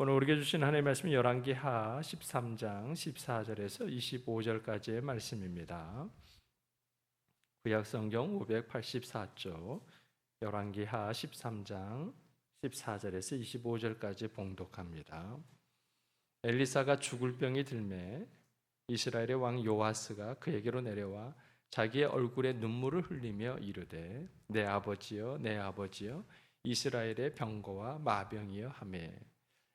오늘 우리에게 주신 하나님의 말씀 열왕기하 13장 14절에서 25절까지의 말씀입니다. 구약 성경 584쪽 열왕기하 13장 14절에서 25절까지 봉독합니다. 엘리사가 죽을 병이 들매 이스라엘의 왕 요아스가 그에게로 내려와 자기의 얼굴에 눈물을 흘리며 이르되 내 아버지여 내 아버지여 이스라엘의 병거와 마병이여 하매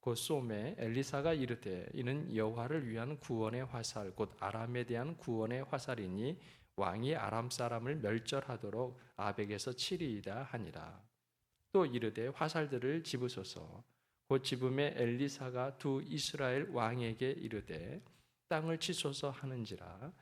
곧 쏘매 엘리사가 이르되 이는 여호와를 위한 구원의 화살 곧 아람에 대한 구원의 화살이니 왕이 아람 사람을 멸절하도록 아벡에서 치리이다 하니라. 또 이르되 화살들을 집으소서. 곧 집음에 엘리사가 두 이스라엘 왕에게 이르되 땅을 치소서 하는지라.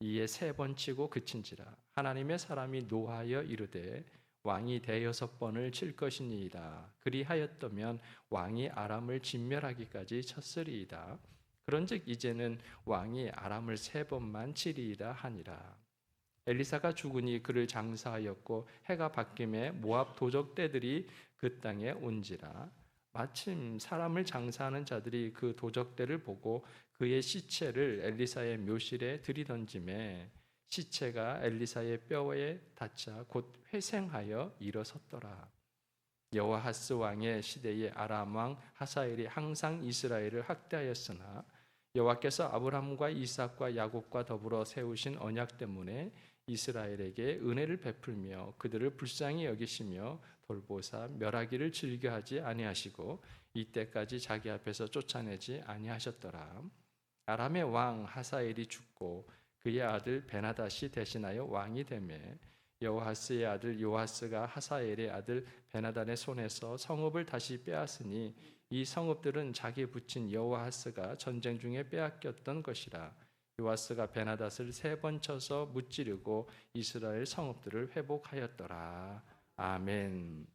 이에 세 번 치고 그친지라. 하나님의 사람이 노하여 이르되 왕이 대여섯 번을 칠 것이니이다. 그리하였다면 왕이 아람을 진멸하기까지 쳤으리이다. 그런즉 이제는 왕이 아람을 세 번만 치리이다 하니라. 엘리사가 죽으니 그를 장사하였고 해가 바뀜에 모압 도적대들이 그 땅에 온지라. 마침 사람을 장사하는 자들이 그 도적대를 보고 그의 시체를 엘리사의 묘실에 들이던짐에 시체가 엘리사의 뼈에 닿자 곧 회생하여 일어섰더라. 여호와하스 왕의 시대에 아람 왕 하사엘이 항상 이스라엘을 학대하였으나 여호와께서 아브라함과 이삭과 야곱과 더불어 세우신 언약 때문에 이스라엘에게 은혜를 베풀며 그들을 불쌍히 여기시며 돌보사 멸하기를 즐겨하지 아니하시고 이때까지 자기 앞에서 쫓아내지 아니하셨더라. 아람의 왕 하사엘이 죽고 그의 아들 베나다시 대신하여 왕이 되매 여호하스의 아들 요하스가 하사엘의 아들 베나단의 손에서 성읍을 다시 빼앗으니 이 성읍들은 자기 붙인 여호하스가 전쟁 중에 빼앗겼던 것이라 요하스가 베나닷을 세 번 쳐서 무찌르고 이스라엘 성읍들을 회복하였더라 아멘.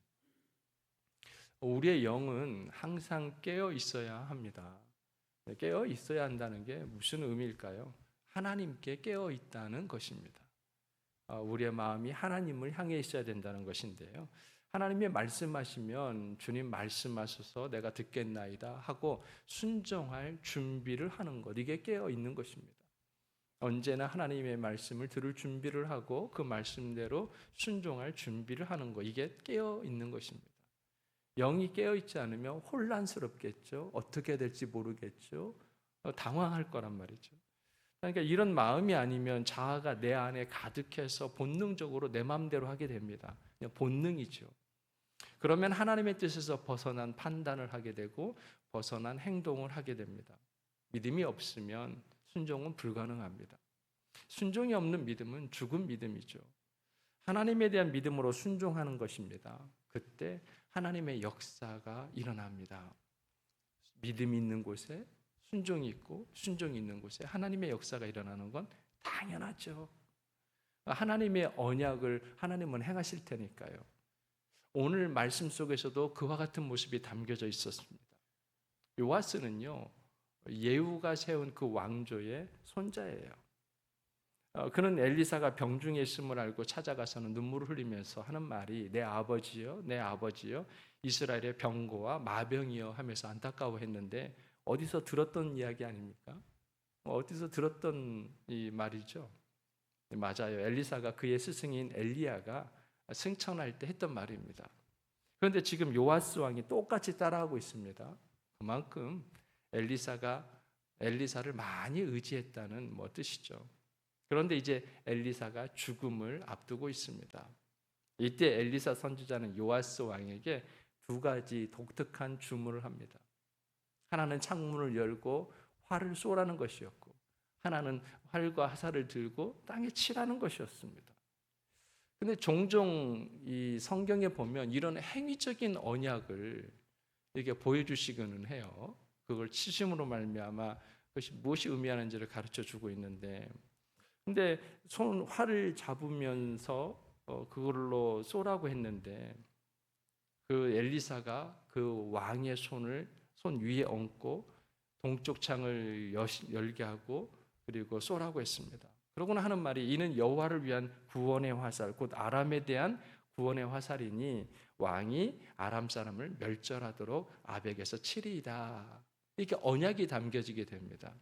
우리의 영은 항상 깨어 있어야 합니다. 깨어 있어야 한다는 게 무슨 의미일까요? 하나님께 깨어 있다는 것입니다. 어, 우리의 마음이 하나님을 향해 있어야 된다는 것인데요. 하나님이 말씀하시면 주님 말씀하셔서 내가 듣겠나이다 하고 순종할 준비를 하는 것 이게 깨어 있는 것입니다. 언제나 하나님의 말씀을 들을 준비를 하고 그 말씀대로 순종할 준비를 하는 것 이게 깨어 있는 것입니다. 영이 깨어 있지 않으면 혼란스럽겠죠. 어떻게 될지 모르겠죠. 어, 당황할 거란 말이죠. 그러니까 이런 마음이 아니면 자아가 내 안에 가득해서 본능적으로 내 마음대로 하게 됩니다. 그냥 본능이죠. 그러면 하나님의 뜻에서 벗어난 판단을 하게 되고 벗어난 행동을 하게 됩니다. 믿음이 없으면 순종은 불가능합니다. 순종이 없는 믿음은 죽은 믿음이죠. 하나님에 대한 믿음으로 순종하는 것입니다. 그때 하나님의 역사가 일어납니다. 믿음이 있는 곳에 순종이 있고 순종이 있는 곳에 하나님의 역사가 일어나는 건 당연하죠. 하나님의 언약을 하나님은 행하실 테니까요. 오늘 말씀 속에서도 그와 같은 모습이 담겨져 있었습니다. 요아스는요, 예후가 세운 그 왕조의 손자예요. 어, 그는 엘리사가 병중에 있음을 알고 찾아가서는 눈물을 흘리면서 하는 말이 내 아버지요, 내 아버지요, 이스라엘의 병고와 마병이요 하면서 안타까워했는데 어디서 들었던 이야기 아닙니까? 어디서 들었던 이 말이죠. 맞아요. 엘리사가 그의 스승인 엘리야가 승천할 때 했던 말입니다. 그런데 지금 요아스 왕이 똑같이 따라하고 있습니다. 그만큼 엘리사가 엘리사를 많이 의지했다는 뭐 뜻이죠. 그런데 이제 엘리사가 죽음을 앞두고 있습니다. 이때 엘리사 선지자는 요아스 왕에게 두 가지 독특한 주문을 합니다. 하나는 창문을 열고 활을 쏘라는 것이었고 하나는 활과 화살을 들고 땅에 치라는 것이었습니다. 근데 종종 이 성경에 보면 이런 행위적인 언약을 이렇게 보여주시기는 해요. 그걸 치심으로 말미암아 그것이 무엇이 의미하는지를 가르쳐 주고 있는데 근데 손 활을 잡으면서 어, 그걸로 쏘라고 했는데 그 엘리사가 그 왕의 손을 손 위에 얹고 동쪽 창을 열게 하고 그리고 쏘라고 했습니다. 그러고는 하는 말이 이는 여호와를 위한 구원의 화살 곧 아람에 대한 구원의 화살이니 왕이 아람 사람을 멸절하도록 아벡에서 치리이다. 이렇게 언약이 담겨지게 됩니다.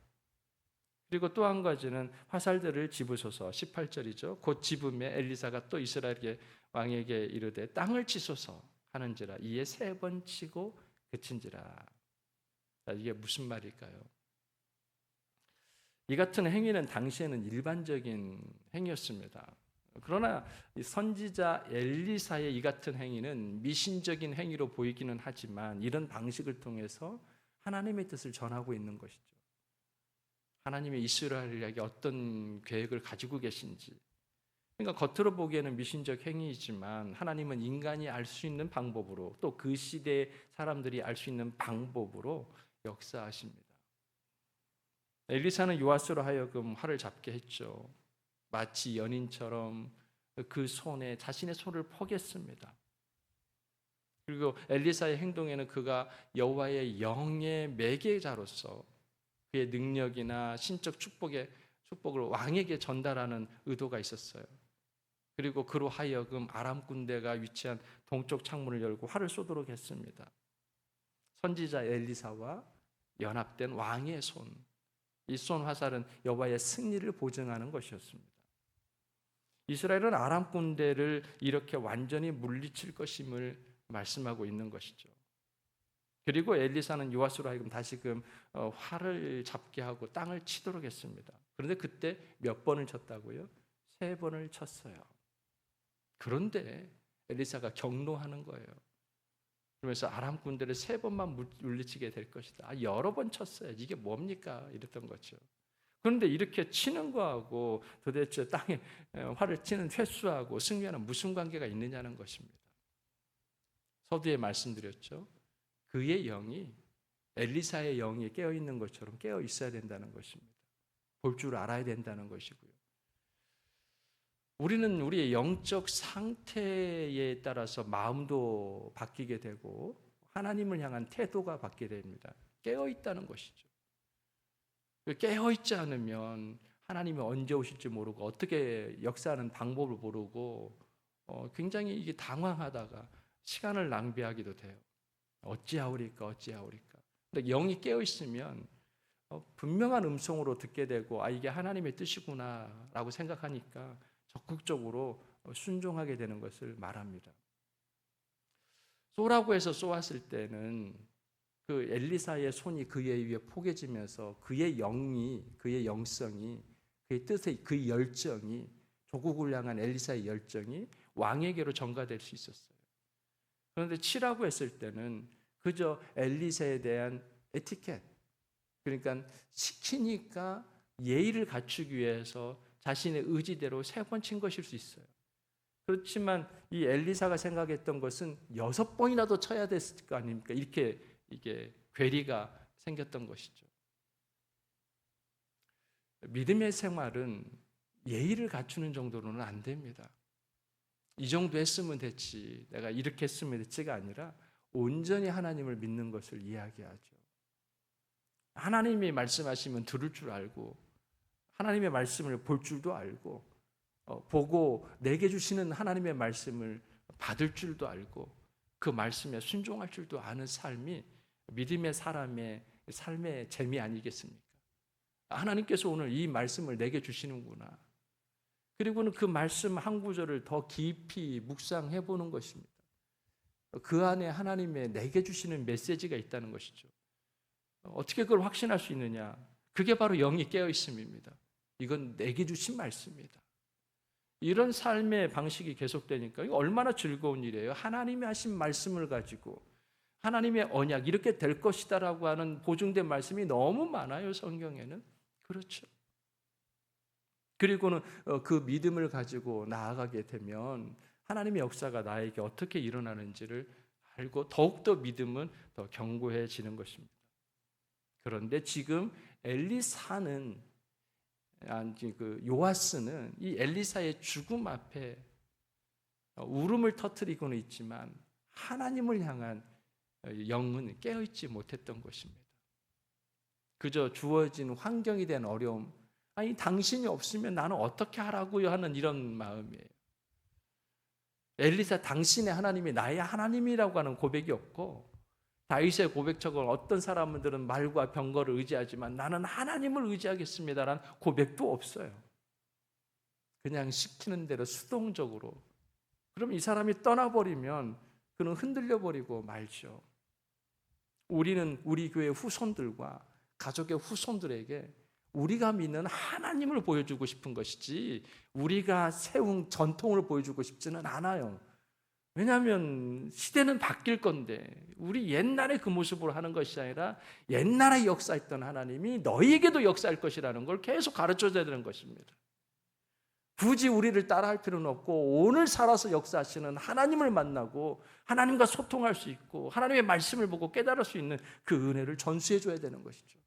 그리고 또 한 가지는 화살들을 집으소서 18절이죠. 곧 집음에 엘리사가 또 이스라엘의 왕에게 이르되 땅을 치소서 하는지라 이에 세 번 치고 그친지라. 자, 이게 무슨 말일까요? 이 같은 행위는 당시에는 일반적인 행위였습니다. 그러나 이 선지자 엘리사의 이 같은 행위는 미신적인 행위로 보이기는 하지만 이런 방식을 통해서 하나님의 뜻을 전하고 있는 것이죠. 하나님의 이스라엘에게 어떤 계획을 가지고 계신지. 그러니까 겉으로 보기에는 미신적 행위이지만 하나님은 인간이 알 수 있는 방법으로 또 그 시대 사람들이 알 수 있는 방법으로 역사하십니다. 엘리사는 요아스로 하여금 활을 잡게 했죠. 마치 연인처럼 그 손에 자신의 손을 포겠습니다. 그리고 엘리사의 행동에는 그가 여호와의 영의 매개자로서 그의 능력이나 신적 축복의 축복을 왕에게 전달하는 의도가 있었어요. 그리고 그로 하여금 아람 군대가 위치한 동쪽 창문을 열고 활을 쏘도록 했습니다. 선지자 엘리사와 연합된 왕의 손, 이쏜 화살은 여호와의 승리를 보증하는 것이었습니다. 이스라엘은 아람 군대를 이렇게 완전히 물리칠 것임을 말씀하고 있는 것이죠. 그리고 엘리사는 요아스로 하여금 다시금 어, 활을 잡게 하고 땅을 치도록 했습니다. 그런데 그때 몇 번을 쳤다고요? 세 번을 쳤어요. 그런데 엘리사가 경로하는 거예요. 그러면서 아람 군대를 세 번만 물리치게 될 것이다. 아, 여러 번 쳤어요. 이게 뭡니까? 이랬던 거죠. 그런데 이렇게 치는 거하고 도대체 땅에 활을 치는 횟수하고 승리하는 무슨 관계가 있느냐는 것입니다. 서두에 말씀드렸죠. 그의 영이 엘리사의 영이 깨어 있는 것처럼 깨어 있어야 된다는 것입니다. 볼 줄 알아야 된다는 것이고요. 우리는 우리의 영적 상태에 따라서 마음도 바뀌게 되고 하나님을 향한 태도가 바뀌게 됩니다. 깨어 있다는 것이죠. 깨어 있지 않으면 하나님이 언제 오실지 모르고 어떻게 역사하는 방법을 모르고 어, 굉장히 이게 당황하다가 시간을 낭비하기도 돼요. 어찌하오리까 어찌하오리까. 근데 영이 깨어 있으면 어, 분명한 음성으로 듣게 되고 아 이게 하나님의 뜻이구나라고 생각하니까 적극적으로 순종하게 되는 것을 말합니다. 쏘라고 해서 쏘았을 때는 그 엘리사의 손이 그의 위에 포개지면서 그의 영이 그의 영성이 그의 뜻의 그 열정이 조국을 향한 엘리사의 열정이 왕에게로 전가될 수 있었어요. 그런데 치라고 했을 때는 그저 엘리사에 대한 에티켓 그러니까 시키니까 예의를 갖추기 위해서 자신의 의지대로 세번친 것일 수 있어요. 그렇지만 이 엘리사가 생각했던 것은 여섯 번이라도 쳐야 됐을 거 아닙니까? 이렇게 이게 괴리가 생겼던 것이죠. 믿음의 생활은 예의를 갖추는 정도로는 안 됩니다. 이 정도 했으면 됐지, 내가 이렇게 했으면 됐지가 아니라 온전히 하나님을 믿는 것을 이야기하죠. 하나님이 말씀하시면 들을 줄 알고, 하나님의 말씀을 볼 줄도 알고, 어, 보고 내게 주시는 하나님의 말씀을 받을 줄도 알고, 그 말씀에 순종할 줄도 아는 삶이 믿음의 사람의 삶의 재미 아니겠습니까? 하나님께서 오늘 이 말씀을 내게 주시는구나. 그리고는 그 말씀 한 구절을 더 깊이 묵상해 보는 것입니다. 그 안에 하나님의 내게 주시는 메시지가 있다는 것이죠. 어떻게 그걸 확신할 수 있느냐? 그게 바로 영이 깨어 있음입니다. 이건 내게 주신 말씀입니다. 이런 삶의 방식이 계속되니까 이거 얼마나 즐거운 일이에요. 하나님이 하신 말씀을 가지고 하나님의 언약 이렇게 될 것이다라고 하는 보증된 말씀이 너무 많아요. 성경에는 그렇죠. 그리고는 어, 그 믿음을 가지고 나아가게 되면 하나님의 역사가 나에게 어떻게 일어나는지를 알고 더욱더 믿음은 더 견고해지는 것입니다. 그런데 지금 엘리사는 그 요아스는 이 엘리사의 죽음 앞에 울음을 터뜨리고는 있지만 하나님을 향한 영은 깨어 있지 못했던 것입니다. 그저 주어진 환경이 된 어려움, 아니 당신이 없으면 나는 어떻게 하라고요 하는 이런 마음이에요. 엘리사 당신의 하나님이 나의 하나님이라고 하는 고백이 없고 다윗의 고백처럼 어떤 사람들은 말과 병거를 의지하지만 나는 하나님을 의지하겠습니다라는 고백도 없어요. 그냥 시키는 대로 수동적으로. 그럼 이 사람이 떠나버리면 그는 흔들려 버리고 말죠. 우리는 우리 교회 후손들과 가족의 후손들에게 우리가 믿는 하나님을 보여주고 싶은 것이지 우리가 세운 전통을 보여주고 싶지는 않아요. 왜냐하면 시대는 바뀔 건데 우리 옛날에 그 모습으로 하는 것이 아니라 옛날에 역사했던 하나님이 너희에게도 역사할 것이라는 걸 계속 가르쳐줘야 되는 것입니다. 굳이 우리를 따라할 필요는 없고 오늘 살아서 역사하시는 하나님을 만나고 하나님과 소통할 수 있고 하나님의 말씀을 보고 깨달을 수 있는 그 은혜를 전수해 줘야 되는 것이죠.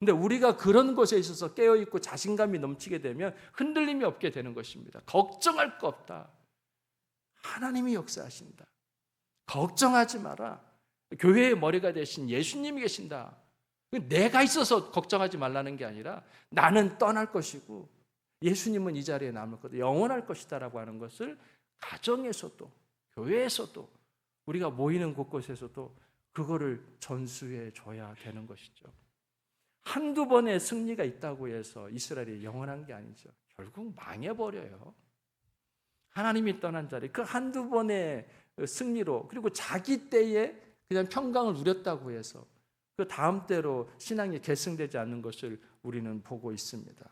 근데 우리가 그런 것에 있어서 깨어 있고 자신감이 넘치게 되면 흔들림이 없게 되는 것입니다. 걱정할 거 없다. 하나님이 역사하신다. 걱정하지 마라. 교회의 머리가 되신 예수님이 계신다. 내가 있어서 걱정하지 말라는 게 아니라 나는 떠날 것이고 예수님은 이 자리에 남을 것이다. 영원할 것이다라고 하는 것을 가정에서도 교회에서도 우리가 모이는 곳곳에서도 그거를 전수해 줘야 되는 것이죠. 한두 번의 승리가 있다고 해서 이스라엘이 영원한 게 아니죠. 결국 망해버려요. 하나님이 떠난 자리, 그 한두 번의 승리로, 그리고 자기 때에 그냥 평강을 누렸다고 해서 그 다음 때로 신앙이 계승되지 않는 것을 우리는 보고 있습니다.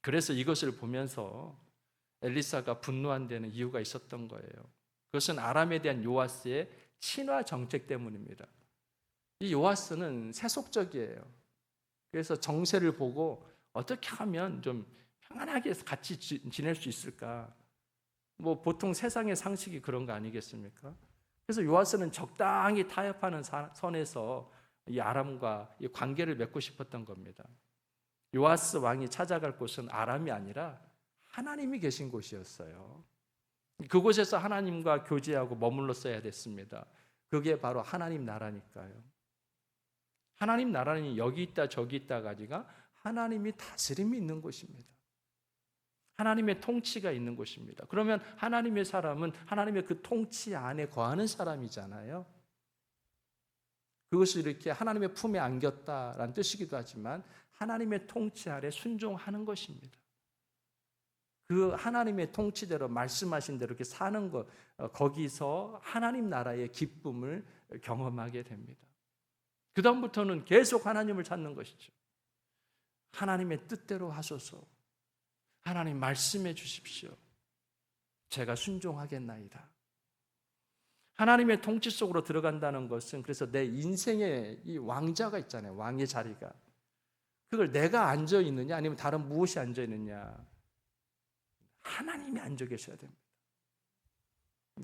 그래서 이것을 보면서 엘리사가 분노한 데는 이유가 있었던 거예요. 그것은 아람에 대한 요아스의 친화 정책 때문입니다. 이 요아스는 세속적이에요. 그래서 정세를 보고 어떻게 하면 좀 평안하게 같이 지낼 수 있을까? 뭐 보통 세상의 상식이 그런 거 아니겠습니까? 그래서 요아스는 적당히 타협하는 선에서 이 아람과 이 관계를 맺고 싶었던 겁니다. 요아스 왕이 찾아갈 곳은 아람이 아니라 하나님이 계신 곳이었어요. 그곳에서 하나님과 교제하고 머물렀어야 됐습니다. 그게 바로 하나님 나라니까요. 하나님 나라는 여기 있다 저기 있다가 아니라 하나님이 다스림이 있는 곳입니다. 하나님의 통치가 있는 곳입니다. 그러면 하나님의 사람은 하나님의 그 통치 안에 거하는 사람이잖아요. 그것을 이렇게 하나님의 품에 안겼다라는 뜻이기도 하지만 하나님의 통치 아래 순종하는 것입니다. 그 하나님의 통치대로 말씀하신 대로 이렇게 사는 것, 어, 거기서 하나님 나라의 기쁨을 경험하게 됩니다. 그 다음부터는 계속 하나님을 찾는 것이죠. 하나님의 뜻대로 하소서. 하나님 말씀해 주십시오. 제가 순종하겠나이다. 하나님의 통치 속으로 들어간다는 것은 그래서 내 인생에 이 왕자가 있잖아요. 왕의 자리가. 그걸 내가 앉아 있느냐 아니면 다른 무엇이 앉아 있느냐. 하나님이 앉아 계셔야 됩니다.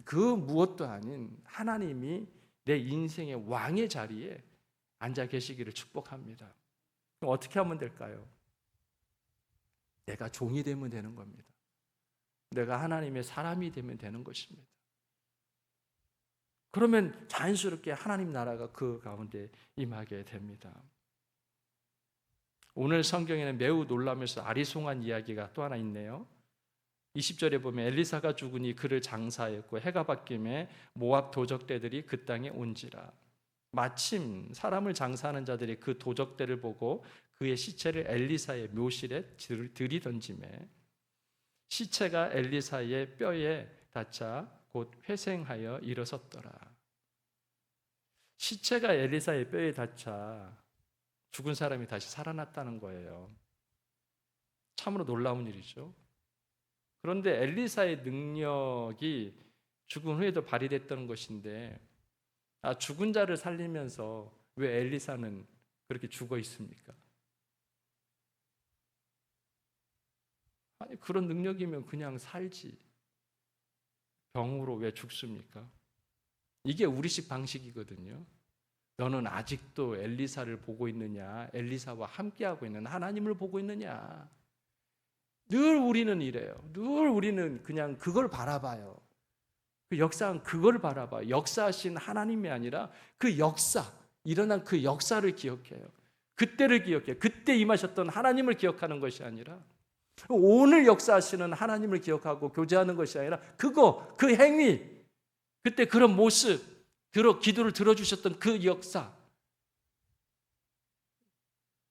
그 무엇도 아닌 하나님이 내 인생의 왕의 자리에 앉아 계시기를 축복합니다. 어떻게 하면 될까요? 내가 종이 되면 되는 겁니다. 내가 하나님의 사람이 되면 되는 것입니다. 그러면 자연스럽게 하나님 나라가 그 가운데 임하게 됩니다. 오늘 성경에는 매우 놀라면서 아리송한 이야기가 또 하나 있네요. 20절에 보면 엘리사가 죽으니 그를 장사했고 해가 바뀜에 모압 도적대들이 그 땅에 온지라. 마침 사람을 장사하는 자들이 그 도적대를 보고 그의 시체를 엘리사의 묘실에 들이던짐에 시체가 엘리사의 뼈에 닿자 곧 회생하여 일어섰더라. 시체가 엘리사의 뼈에 닿자 죽은 사람이 다시 살아났다는 거예요. 참으로 놀라운 일이죠. 그런데 엘리사의 능력이 죽은 후에도 발휘됐던 것인데 아, 죽은 자를 살리면서 왜 엘리사는 그렇게 죽어 있습니까? 아니 그런 능력이면 그냥 살지. 병으로 왜 죽습니까? 이게 우리식 방식이거든요. 너는 아직도 엘리사를 보고 있느냐? 엘리사와 함께하고 있는 하나님을 보고 있느냐? 늘 우리는 이래요. 늘 우리는 그냥 그걸 바라봐요. 그 역사는 그걸 바라봐. 역사하신 하나님이 아니라 그 역사, 일어난 그 역사를 기억해요. 그때를 기억해요. 그때 임하셨던 하나님을 기억하는 것이 아니라 오늘 역사하시는 하나님을 기억하고 교제하는 것이 아니라 그거, 그 행위, 그때 그런 모습, 들어 기도를 들어주셨던 그 역사,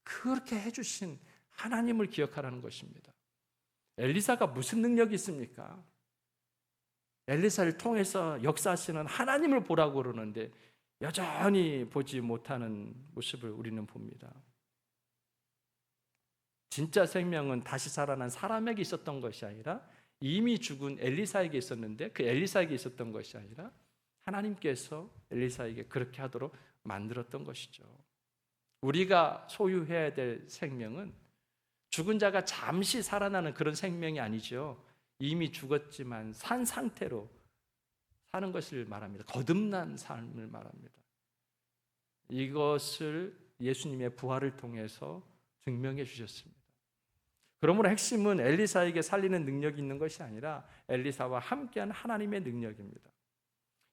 그렇게 해주신 하나님을 기억하라는 것입니다. 엘리사가 무슨 능력이 있습니까? 엘리사를 통해서 역사하시는 하나님을 보라고 그러는데 여전히 보지 못하는 모습을 우리는 봅니다. 진짜 생명은 다시 살아난 사람에게 있었던 것이 아니라 이미 죽은 엘리사에게 있었는데 그 엘리사에게 있었던 것이 아니라 하나님께서 엘리사에게 그렇게 하도록 만들었던 것이죠. 우리가 소유해야 될 생명은 죽은 자가 잠시 살아나는 그런 생명이 아니죠. 이미 죽었지만 산 상태로 사는 것을 말합니다. 거듭난 삶을 말합니다. 이것을 예수님의 부활을 통해서 증명해 주셨습니다. 그러므로 핵심은 엘리사에게 살리는 능력이 있는 것이 아니라 엘리사와 함께한 하나님의 능력입니다.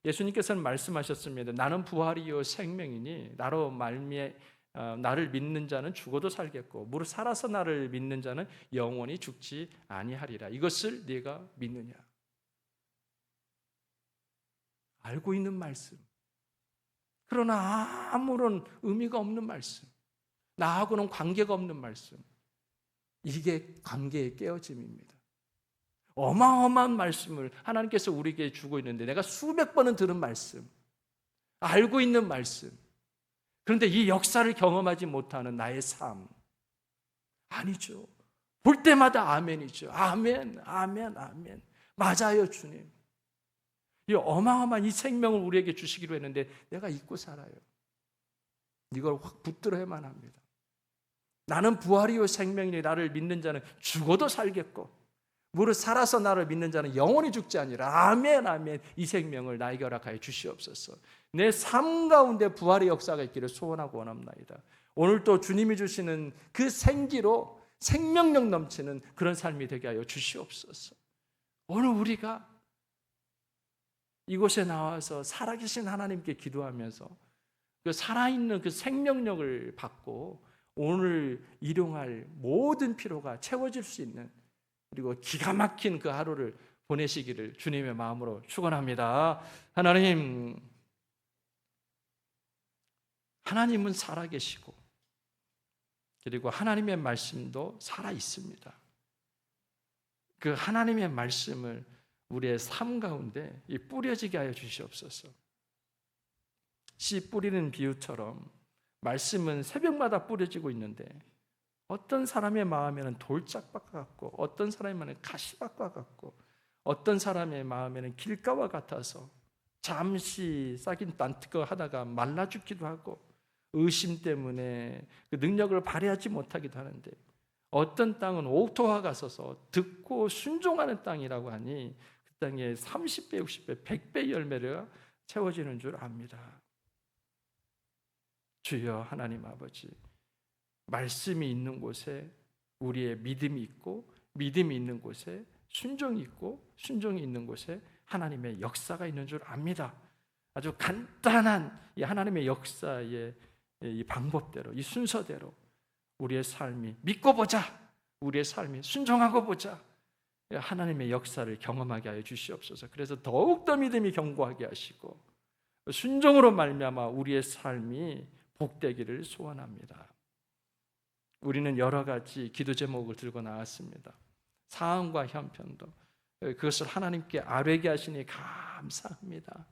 예수님께서는 말씀하셨습니다. 나는 부활이요 생명이니 나로 말미에 어, 나를 믿는 자는 죽어도 살겠고 무릇 살아서 나를 믿는 자는 영원히 죽지 아니하리라. 이것을 네가 믿느냐? 알고 있는 말씀. 그러나 아무런 의미가 없는 말씀. 나하고는 관계가 없는 말씀. 이게 관계의 깨어짐입니다. 어마어마한 말씀을 하나님께서 우리에게 주고 있는데 내가 수백 번은 들은 말씀, 알고 있는 말씀. 그런데 이 역사를 경험하지 못하는 나의 삶. 아니죠. 볼 때마다 아멘이죠. 아멘, 아멘, 아멘. 맞아요, 주님. 이 어마어마한 이 생명을 우리에게 주시기로 했는데 내가 잊고 살아요. 이걸 확 붙들어야만 합니다. 나는 부활이요 생명이니 나를 믿는 자는 죽어도 살겠고 무릇 살아서 나를 믿는 자는 영원히 죽지 아니라 아멘 아멘. 이 생명을 나에게 허락하여 주시옵소서. 내 삶 가운데 부활의 역사가 있기를 소원하고 원합나이다. 오늘 또 주님이 주시는 그 생기로 생명력 넘치는 그런 삶이 되게 하여 주시옵소서. 오늘 우리가 이곳에 나와서 살아계신 하나님께 기도하면서 그 살아있는 그 생명력을 받고 오늘 일용할 모든 피로가 채워질 수 있는 그리고 기가 막힌 그 하루를 보내시기를 주님의 마음으로 축원합니다. 하나님 하나님은 살아 계시고 그리고 하나님의 말씀도 살아 있습니다. 그 하나님의 말씀을 우리의 삶 가운데 뿌려지게 하여 주시옵소서. 씨 뿌리는 비유처럼 말씀은 새벽마다 뿌려지고 있는데 어떤 사람의 마음에는 돌짝밭 같고 어떤 사람의 마음에는 가시밭과 같고 어떤 사람의 마음에는 길가와 같아서 잠시 싹인 딴뜨거 하다가 말라 죽기도 하고 의심 때문에 그 능력을 발휘하지 못하기도 하는데 어떤 땅은 옥토화가 서서 듣고 순종하는 땅이라고 하니 그 땅에 30배, 60배, 100배 열매가 채워지는 줄 압니다. 주여 하나님 아버지 말씀이 있는 곳에 우리의 믿음이 있고 믿음이 있는 곳에 순종이 있고 순종이 있는 곳에 하나님의 역사가 있는 줄 압니다. 아주 간단한 이 하나님의 역사의 이 방법대로 이 순서대로 우리의 삶이 믿고 보자. 우리의 삶이 순종하고 보자. 하나님의 역사를 경험하게 하여 주시옵소서. 그래서 더욱 더 믿음이 견고하게 하시고 순종으로 말미암아 우리의 삶이 복되기를 소원합니다. 우리는 여러 가지 기도 제목을 들고 나왔습니다. 사항과 형편도 그것을 하나님께 아뢰게 하시니 감사합니다.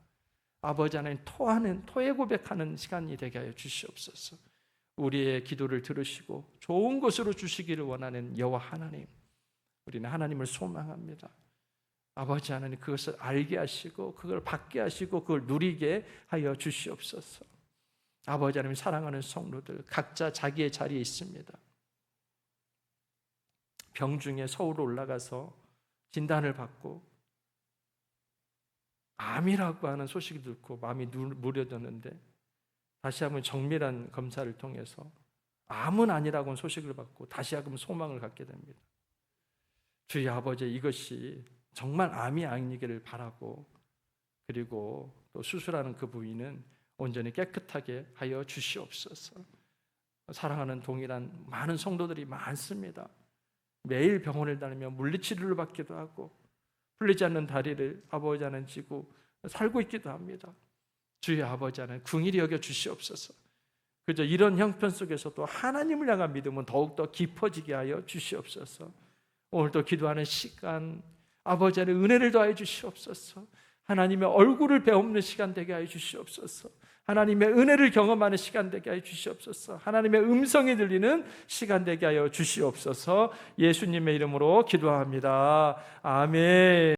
아버지 하나님 토하는 토의 고백하는 시간이 되게 하여 주시옵소서. 우리의 기도를 들으시고 좋은 것으로 주시기를 원하는 여호와 하나님. 우리는 하나님을 소망합니다. 아버지 하나님 그것을 알게 하시고 그걸 받게 하시고 그걸 누리게 하여 주시옵소서. 아버지 하나님 사랑하는 성도들 각자 자기의 자리에 있습니다. 병중에 서울 올라가서 진단을 받고 암이라고 하는 소식을 듣고 마음이 무뎌졌는데 다시 한번 정밀한 검사를 통해서 암은 아니라고는 소식을 받고 다시 한번 소망을 갖게 됩니다. 주의 아버지 이것이 정말 암이 아니기를 바라고 그리고 또 수술하는 그 부위는 온전히 깨끗하게 하여 주시옵소서. 사랑하는 동일한 많은 성도들이 많습니다. 매일 병원을 다니며 물리치료를 받기도 하고 풀리지 않는 다리를 아버지 안에 지고 살고 있기도 합니다. 주의 아버지 안에 궁일이 여겨 주시옵소서. 그저 이런 형편 속에서도 하나님을 향한 믿음은 더욱더 깊어지게 하여 주시옵소서. 오늘도 기도하는 시간 아버지 안에 은혜를 더하여 주시옵소서. 하나님의 얼굴을 배우는 시간 되게 하여 주시옵소서. 하나님의 은혜를 경험하는 시간 되게 하여 주시옵소서. 하나님의 음성이 들리는 시간 되게 하여 주시옵소서. 예수님의 이름으로 기도합니다. 아멘.